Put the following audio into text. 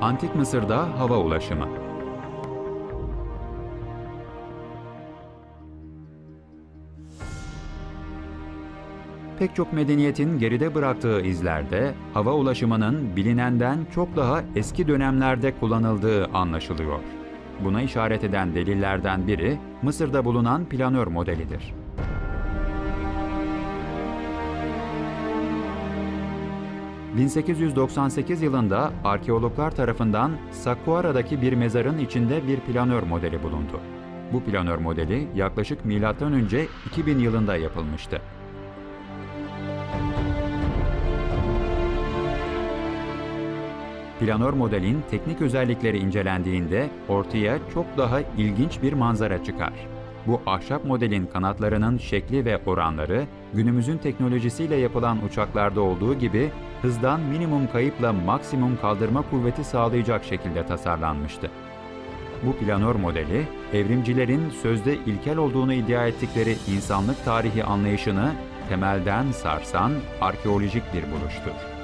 Antik Mısır'da hava ulaşımı. Pek çok medeniyetin geride bıraktığı izlerde hava ulaşımının bilinenden çok daha eski dönemlerde kullanıldığı anlaşılıyor. Buna işaret eden delillerden biri Mısır'da bulunan planör modelidir. ...1898 yılında arkeologlar tarafından Sakkuara'daki bir mezarın içinde bir planör modeli bulundu. Bu planör modeli yaklaşık M.Ö. 2000 yılında yapılmıştı. Planör modelin teknik özellikleri incelendiğinde ortaya çok daha ilginç bir manzara çıkar. Bu ahşap modelin kanatlarının şekli ve oranları günümüzün teknolojisiyle yapılan uçaklarda olduğu gibi hızdan minimum kayıpla maksimum kaldırma kuvveti sağlayacak şekilde tasarlanmıştı. Bu planör modeli, evrimcilerin sözde ilkel olduğunu iddia ettikleri insanlık tarihi anlayışını temelden sarsan arkeolojik bir buluştur.